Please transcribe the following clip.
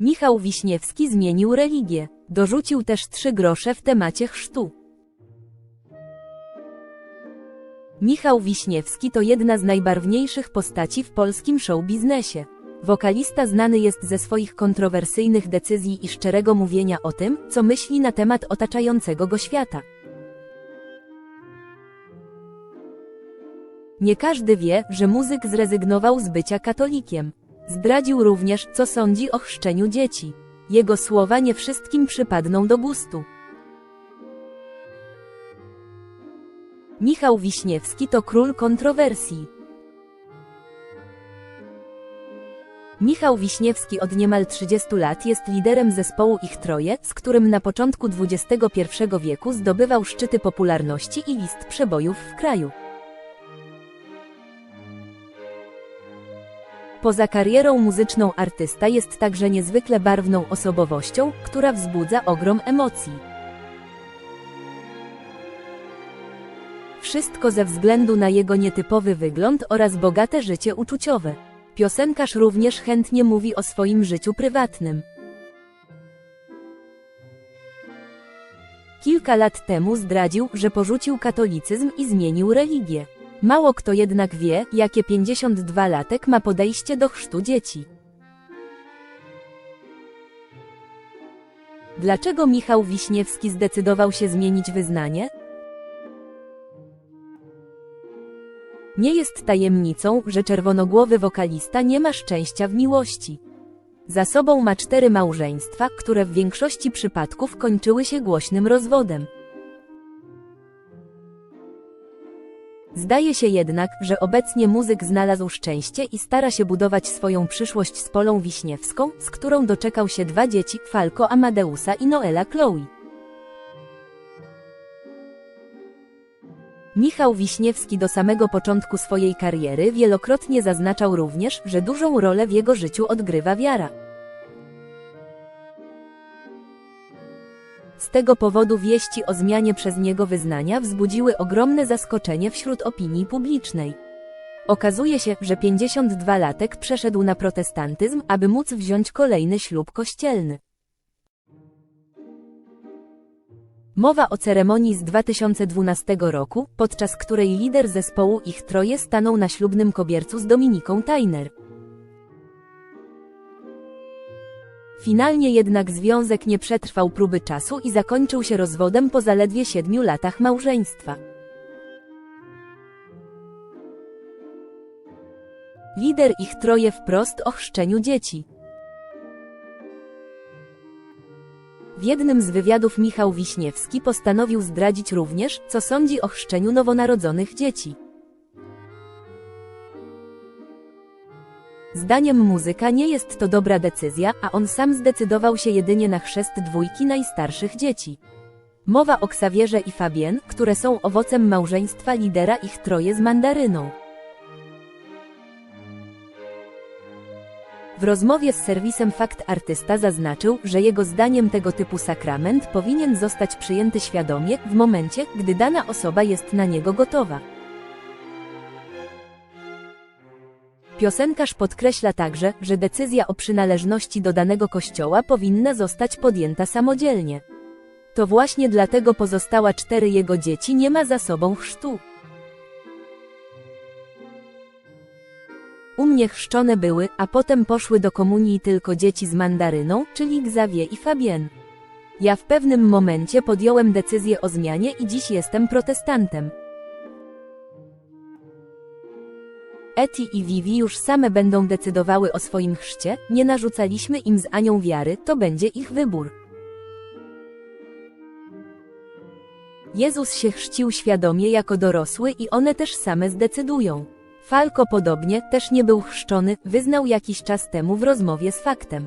Michał Wiśniewski zmienił religię. Dorzucił też trzy grosze w temacie chrztu. Michał Wiśniewski to jedna z najbarwniejszych postaci w polskim showbiznesie. Wokalista znany jest ze swoich kontrowersyjnych decyzji i szczerego mówienia o tym, co myśli na temat otaczającego go świata. Nie każdy wie, że muzyk zrezygnował z bycia katolikiem. Zdradził również, co sądzi o chrzczeniu dzieci. Jego słowa nie wszystkim przypadną do gustu. Michał Wiśniewski to król kontrowersji. Michał Wiśniewski od niemal 30 lat jest liderem zespołu Ich Troje, z którym na początku XXI wieku zdobywał szczyty popularności i list przebojów w kraju. Poza karierą muzyczną artysta jest także niezwykle barwną osobowością, która wzbudza ogrom emocji. Wszystko ze względu na jego nietypowy wygląd oraz bogate życie uczuciowe. Piosenkarz również chętnie mówi o swoim życiu prywatnym. Kilka lat temu zdradził, że porzucił katolicyzm i zmienił religię. Mało kto jednak wie, jakie 52-latek ma podejście do chrztu dzieci. Dlaczego Michał Wiśniewski zdecydował się zmienić wyznanie? Nie jest tajemnicą, że czerwonogłowy wokalista nie ma szczęścia w miłości. Za sobą ma cztery małżeństwa, które w większości przypadków kończyły się głośnym rozwodem. Zdaje się jednak, że obecnie muzyk znalazł szczęście i stara się budować swoją przyszłość z Polą Wiśniewską, z którą doczekał się dwa dzieci, Falco Amadeusa i Noela Chloe. Michał Wiśniewski do samego początku swojej kariery wielokrotnie zaznaczał również, że dużą rolę w jego życiu odgrywa wiara. Z tego powodu wieści o zmianie przez niego wyznania wzbudziły ogromne zaskoczenie wśród opinii publicznej. Okazuje się, że 52-latek przeszedł na protestantyzm, aby móc wziąć kolejny ślub kościelny. Mowa o ceremonii z 2012 roku, podczas której lider zespołu Ich Troje stanął na ślubnym kobiercu z Dominiką Tyner. Finalnie jednak związek nie przetrwał próby czasu i zakończył się rozwodem po zaledwie siedmiu latach małżeństwa. Lider Ich Troje wprost o chrzczeniu dzieci. W jednym z wywiadów Michał Wiśniewski postanowił zdradzić również, co sądzi o chrzczeniu nowonarodzonych dzieci. Zdaniem muzyka nie jest to dobra decyzja, a on sam zdecydował się jedynie na chrzest dwójki najstarszych dzieci. Mowa o Ksawierze i Fabien, które są owocem małżeństwa lidera ich troje z mandaryną. W rozmowie z serwisem Fakt Artysta zaznaczył, że jego zdaniem tego typu sakrament powinien zostać przyjęty świadomie, w momencie, gdy dana osoba jest na niego gotowa. Piosenkarz podkreśla także, że decyzja o przynależności do danego kościoła powinna zostać podjęta samodzielnie. To właśnie dlatego pozostała cztery jego dzieci nie ma za sobą chrztu. U mnie chrzczone były, a potem poszły do komunii tylko dzieci z mandaryną, czyli Xavier i Fabienne. Ja w pewnym momencie podjąłem decyzję o zmianie i dziś jestem protestantem. Eti i Vivi już same będą decydowały o swoim chrzcie, nie narzucaliśmy im z Anią wiary, to będzie ich wybór. Jezus się chrzcił świadomie jako dorosły i one też same zdecydują. Falko podobnie, też nie był chrzczony, wyznał jakiś czas temu w rozmowie z faktem.